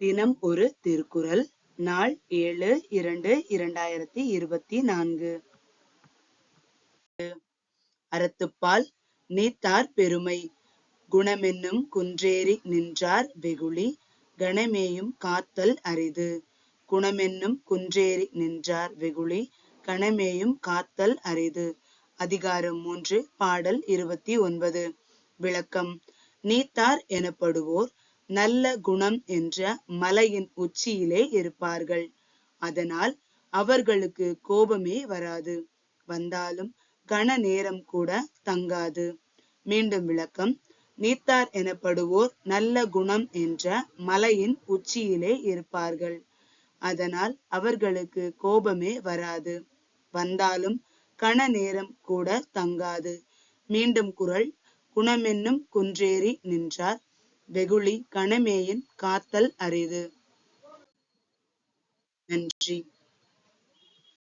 தினம் ஒரு திருக்குறள். நாள் ஏழு இரண்டு இரண்டாயிரத்தி இருபத்தி நான்கு. அறத்துப்பால் நீத்தார் பெருமை. குணமென்னும் குன்றேறி நின்றார் வெகுளி. கணமேயும் காத்தல் அரிது. குணமென்னும் குன்றேறி நின்றார் வெகுளி. கணமேயும் காத்தல் அரிது. அதிகாரம் மூன்று பாடல் இருபத்தி ஒன்பது. விளக்கம். நீத்தார் எனப்படுவோர் நல்ல குணம் என்ற மலையின் உச்சியிலே இருப்பார்கள். அதனால் அவர்களுக்கு கோபமே வராது. வந்தாலும் கன நேரம் கூட தங்காது. மீண்டும் விளக்கம். நீத்தார் எனப்படுவோர் நல்ல குணம் என்ற மலையின் உச்சியிலே இருப்பார்கள். அதனால் அவர்களுக்கு கோபமே வராது. வந்தாலும் கன நேரம் கூட தங்காது. மீண்டும் குரல். குணமென்னும் குன்றேறி நின்றார் வெகுளி கணமேயின் காத்தல் அரிது. நன்றி.